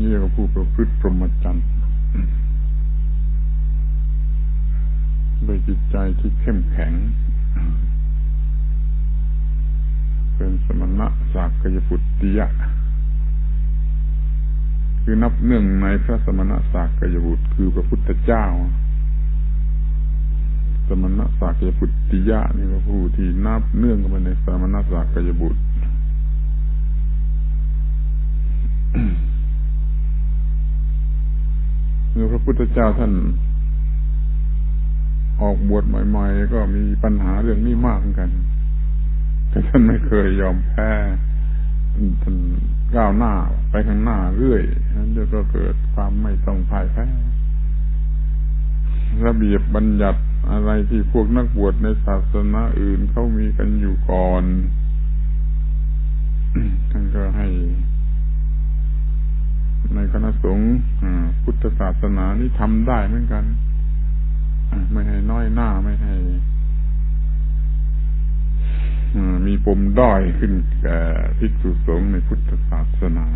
นี่เรียกว่าผู้ประพฤติพรหมจรรย์โดยจิตใจที่เข้มแข็ง เป็นสมณะสากยปุตติยะ คือนับเนื่องในพระสมณะสากยบุตรคือพระพุทธเจ้า สมณะสากยปุตติยะนี่ก็ผู้ที่นับเนื่องกันในสมณะสากยบุตรือพระพุทธเจ้าท่านออกบวชใหม่ๆ ก็มีปัญหาเรื่องนี้มากเหมือนกัน แต่ท่านไม่เคยยอมแพ้ท่านก้าวหน้าไปข้างหน้าเรื่อยนั้นจะก็เกิดความไม่ต้องพ่ายแพ้ระเบียบบัญญัติอะไรที่พวกนักบวชในศาสนาอื่นเขามีกันอยู่ก่อน ท่านก็ให้ ในคณะสงฆ์ พุทธศาสนานี่ทำได้เหมือนกันไม่ให้น้อยหน้าไม่ให้มีปมด้อยขึ้นแก่ภิกษุสงฆ์ในพุทธศาสนา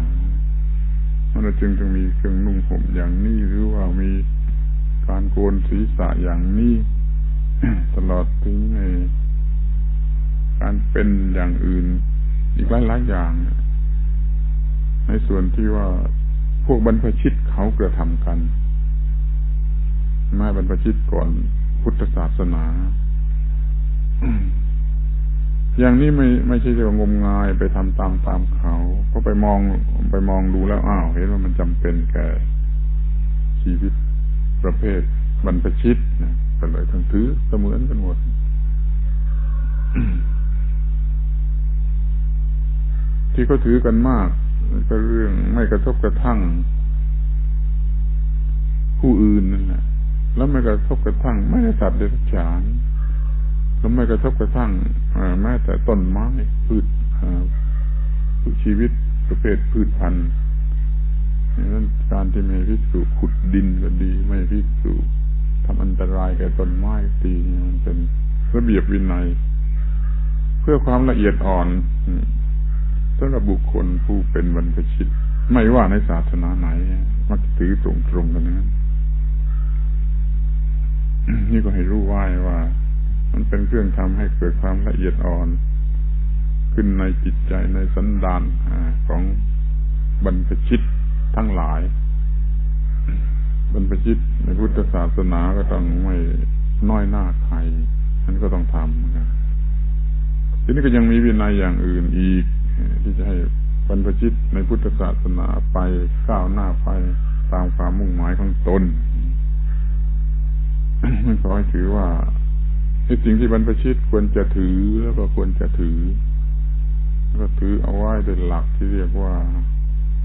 เราจึงต้องมีเครื่องนุ่งห่มอย่างนี้หรือว่ามีการโกนศีรษะอย่างนี้ตลอดถึงในการเป็นอย่างอื่น อีกหลายๆอย่าง ในส่วนที่ว่า พวกบรรพชิตเขากระทำกันม่บรรพชิตก่อนพุทธศาสนา อย่างนี้ไม่ไม่ใช่จะงงมงายไปทำตามตามเขาเพราะไปมองไปมองดูแล้วอ้าวเห็นว่ามันจำเป็นแก่ชีวิตประเภทบรรพชิตนะก็เลยทั้งถือเสมือนกันหมดที่เขาถือกันมาก ก็เรื่องไม่กระทบกระทั่ง ผู้อื่นนั่นแหละแล้วไม่กระทบกระทั่ง ไม่ได้สัตว์เดรัจฉานแล้วไม่กระทบกระทั่งแม้แต่ต้นไม้พืชชชีวิตประเภทพืชพันธุ์นั้นการที่ไม่พิสูขุดดินก็ดี ไม่พิสูทำอันตรายแก่ต้นไม้ตีมันเป็นระเบียบวินัย เพื่อความละเอียดอ่อน สำหรับบุคคลผู้เป็นบรรพชิต ไม่ว่าในศาสนาไหน มักถือตรงตรงกันนั้นี่ก็ให้รู้ไว้ว่า มันเป็นเครื่องทำให้เกิดความละเอียดอ่อน ขึ้นในจิตใจในสันดานของบรรพชิตทั้งหลาย บรรพชิตในพุทธศาสนาก็ต้องไม่น้อยหน้าใครนันก็ต้องทำนะทีนี้ก็ยังมีวินัยอย่างอื่นอีก ที่จะให้บรรพชิตในพุทธศาสนาไปก้าวหน้าไปตามความมุ่งหมายของตนมันขอให้ถือว่าสิ่งที่บรรพชิตควรจะถือแล้วก็ควรจะถือแล้วก็ถือเอาไว้เป็นหลักที่เรียกว่า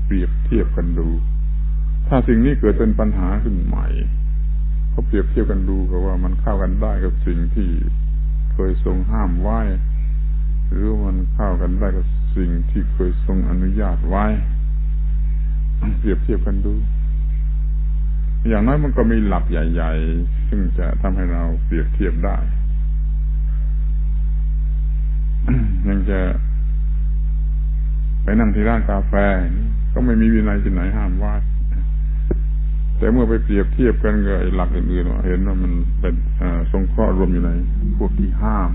เปรียบเทียบกันดู ถ้าสิ่งนี้เกิดเป็นปัญหาขึ้นใหม่เขาเปรียบเทียบกันดูก็ว่ามันเข้ากันได้กับสิ่งที่เคยทรงห้ามไว้ หรือมันเข้ากันได้กับ สิ่งที่เคยทรงอนุญาตไว้ เปรียบเทียบกันดู อย่างน้อยมันก็มีหลักใหญ่ ๆ ซึ่งจะทำให้เราเปรียบเทียบได้ ยังจะ ไปนั่งที่ร้านกาแฟ ก็ไม่มีวินัยที่ไหนห้ามว่าแต่เมื่อไปเปรียบเทียบกันกับหลักอื่นๆเห็นว่ามันเป็นทรงข้อรวมอยู่ในพวกที่ห้าม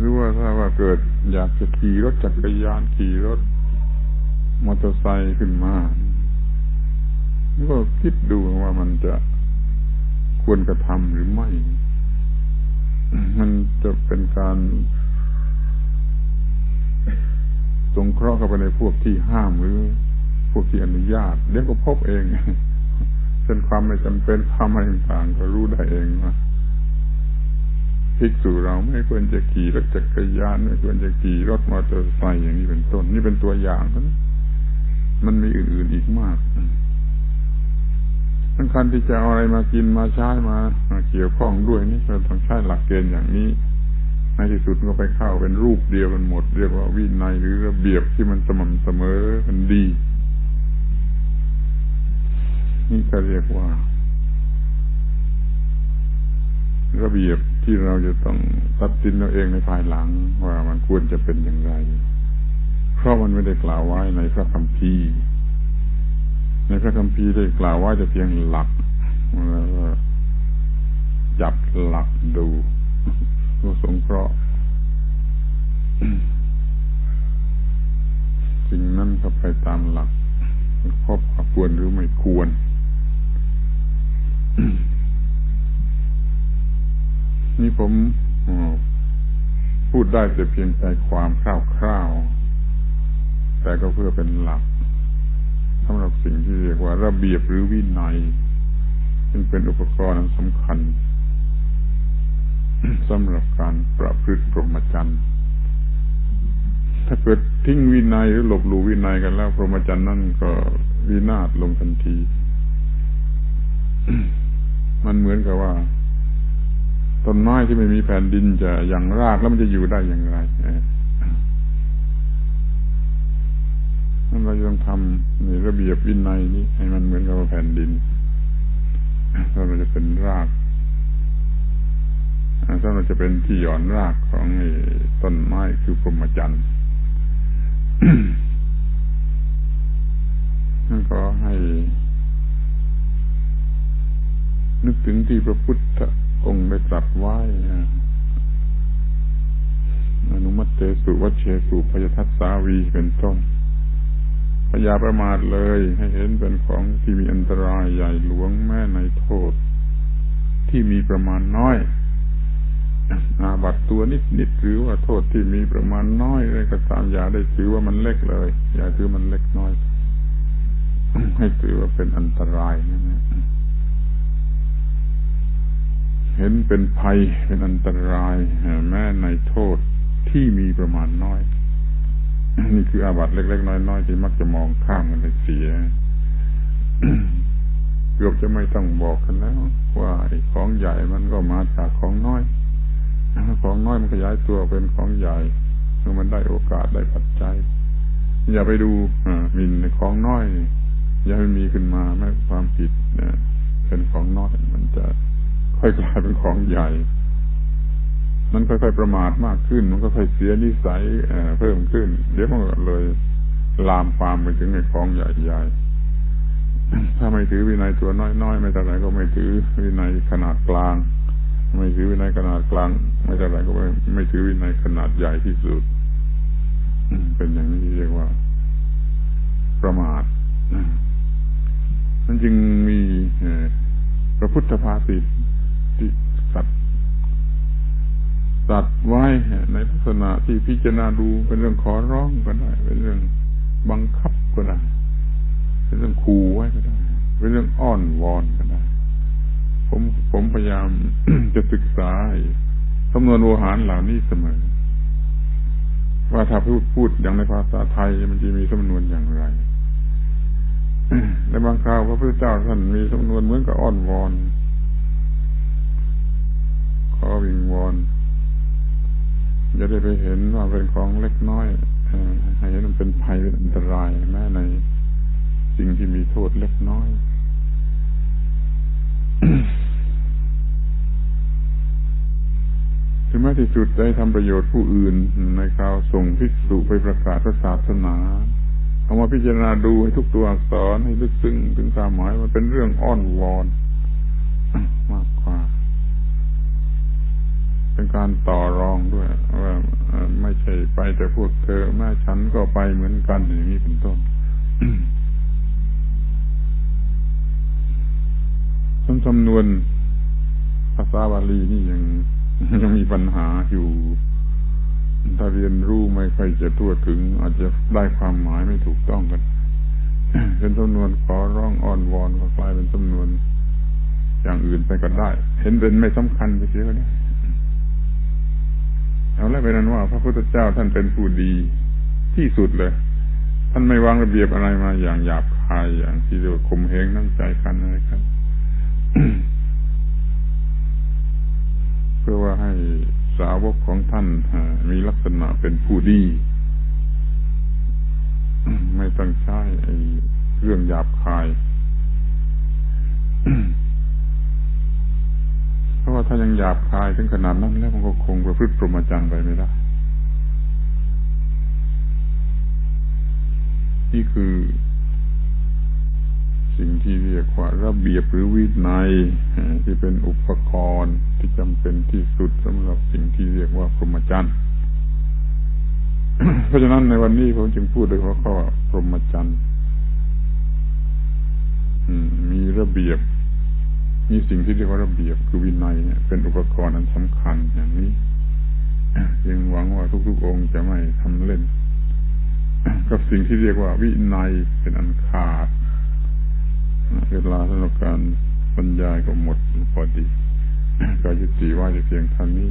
หรือว่าถ้าว่าเกิดอยากจะขี่รถจักรยานขี่รถมอเตอร์ไซค์ขึ้นมาก็คิดดูว่ามันจะควรกระทำหรือไม่ มันจะเป็นการสงเคราะห์เข้าไปในพวกที่ห้ามหรือ พวกที่อนุญาตเดี๋ยวก็พบเองเป็นความไม่จำเป็นความอะไรต่างก็รู้ได้เองว่า ภิกษุเราไม่ควรจะขี่รถจักรยาน ไม่ควรจะขี่รถมอเตอร์ไซค์อย่างนี้เป็นต้น นี่เป็นตัวอย่างนะมันมีอื่นๆอีกมากสำคัญที่จะเอาอะไรมากินมาใช้มาเกี่ยวข้องด้วยนี่เราต้องใช้หลักเกณฑ์อย่างนี้ในที่สุดก็ไปเข้าเป็นรูปเดียวกันหมด เรียกว่าวินัยหรือระเบียบที่มันสม่ำเสมอมันดี นี่ก็เรียกว่า ระเบียบที่เราจะต้องตัดสินเราเองในภายหลัง ว่ามันควรจะเป็นอย่างไร เพราะมันไม่ได้กล่าวไว้ในพระคัมภีร์ ในพระคัมภีร์ได้กล่าวไว้แต่เพียงหลักแล้วก็จับหลักดูดูสงเคราะห์สิ่งนั้นก็ไปตามหลักครอบควรหรือไม่ควร ผมพูดได้แต่เพียงใจความคร่าวๆ แต่ก็เพื่อเป็นหลักสำหรับสิ่งที่เรียกว่าระเบียบหรือวินัย ซึ่งเป็นอุปกรณ์สำคัญสำหรับการประพฤติพรหมจรรย์ ถ้าเกิดทิ้งวินัยหรือหลบหลู่วินัยกันแล้ว พรหมจรรย์นั่นก็วินาศลงทันที มันเหมือนกับว่า ต้นไม้ที่ไม่มีแผ่นดินจะอย่างรากแล้วมันจะอยู่ได้อย่างไรนั่นเราต้องทำในระเบียบวินัยนี้ ให้มันเหมือนกับแผ่นดินถ้าเราจะเป็นรากถ้าเราจะเป็นที่หย่อนรากของต้นไม้คือพรหมจรรย์นั่นก็ให้ นึกถึงที่พระพุทธองค์ได้ตรัสไว้อนุมัติเตสุวัชเชสุพยทัสสาวีเป็นต้นพยาประมาทเลยให้เห็นเป็นของที่มีอันตรายใหญ่หลวงแม่ในโทษ ที่มีประมาณน้อย อาบัตตัวนิดนิดหรือว่าโทษที่มีประมาณน้อยอะไรก็ตามอย่าได้ถือว่ามันเล็กเลยอย่าถือมันเล็กน้อย ให้ถือว่าเป็นอันตรายนั่นะ เห็นเป็นภัยเป็นอันตรายแม้ในโทษที่มีประมาณน้อย นี่คืออาบัตเล็ก ๆ น้อยๆที่มักจะมองข้ามกันไปเสียเกือบจะไม่ต้องบอกกันแล้ว ว่าของใหญ่มันก็มาจากของน้อยของน้อยมันขยายตัวเป็นของใหญ่เมื่อมันได้โอกาสได้ปัจจัย อย่าไปดูมินในของน้อย อย่าให้มีขึ้นมาแม้ความผิดเนี่ยเป็นของน้อยมันจะ ค่อยกลายเป็นของใหญ่ มันค่อยๆประมาทมากขึ้น มันก็ค่อยเสียนิสัยเพิ่มขึ้น เดี๋ยวมันเลยลามความไปถึงในของใหญ่ๆ ถ้าไม่ถือวินัยตัวน้อยๆ ไม่เท่าไรก็ไม่ถือวินัยขนาดกลาง ไม่ถือวินัยขนาดกลาง ไม่เท่าไรก็ไม่ไม่ถือวินัยขนาดใหญ่ที่สุด เป็นอย่างนี้เรียกว่า ประมาทนั่นจึงมีพระพุทธภาษิต ที่สัตว์สัตว์ไว้ในลักษณะที่พิจารณาดูเป็นเรื่องขอร้องก็ได้ เป็นเรื่องบังคับก็ได้ เป็นเรื่องขู่ไว้ก็ได้ เป็นเรื่องอ้อนวอนก็ได้ ผมผมพยายามจะศึกษาสำนวนโวหารเหล่านี้เสมอ ว่าถ้าพูดพูดอย่างในภาษาไทยมันจะมีสำนวนอย่างไรในบางคราวพระพุทธเจ้าท่านมีสำนวนเหมือนกับอ้อนวอน ขอวิงวอนจะได้ไป เห็นว่าเป็นของเล็กน้อยให้เห็นมันเป็นภัยเป็นอันตราย แม้ในสิ่งที่มีโทษเล็กน้อยถึงแม้ที่สุดได้ทำประโยชน์ผู้อื่นในข่าวส่งภิกษุไปประกาศพระศาสนาเอามาพิจารณาดูให้ทุกตัวอักษรให้ลึกซึ้งถึงความหมายมันเป็นเรื่องอ้อนวอนมาก เป็นการต่อรองด้วยว่าไม่ใช่ไปแต่พวกเธอแม่ฉันก็ไปเหมือนกันอย่างนี้เป็นต้นสำนวนภาษาบาลีนี่ยังยังมีปัญหาอยู่ ถ้าเรียนรู้ไม่ค่อยจะทั่วถึง อาจจะได้ความหมายไม่ถูกต้องกันเป็นจำนวนขอร้องอ้อนวอนก็กลายเป็นจำนวน อย่างอื่นไปก็ได้ เห็นเป็นไม่สำคัญไปเสียก็ได้ เอาแล้วเป็นนั้นว่า พระพุทธเจ้าท่านเป็นผู้ดีที่สุดเลย ท่านไม่วางระเบียบอะไรมาอย่างหยาบคายอย่างที่เรียกว่าข่มเหงน้ำใจกันอะไรกันเพื่อว่าให้สาวกของท่านมีลักษณะเป็นผู้ดี ไม่ต้องใช้เรื่องหยาบคาย ราะว่าถ้ายังหยาบคายถึงขนาดนั้นแล้วมันก็คงประพฤติปรมจารย์ไปไม่ได้ นี่คือ สิ่งที่เรียกว่าระเบียบหรือวินัยที่เป็นอุปกรณ์ที่จำเป็นที่สุดสำหรับสิ่งที่เรียกว่าพรหมจรรย์เพราะฉะนั้นในวันนี้ผมจึงพูดโดยหัวข้อพรหมจรรย์มีระเบียบ มีสิ่งที่เรียกว่าระเบียบคือวินัยเนี่ยเป็นอุปกรณ์อันสำคัญอย่างนี้ยังหวังว่าทุกๆองค์จะไม่ทำเล่น กับสิ่งที่เรียกว่าวินัยเป็นอันขาดเวลาสำหรับการบรรยายก็หมดพอดีก็ยุติว่าจะเพียงเท่านี้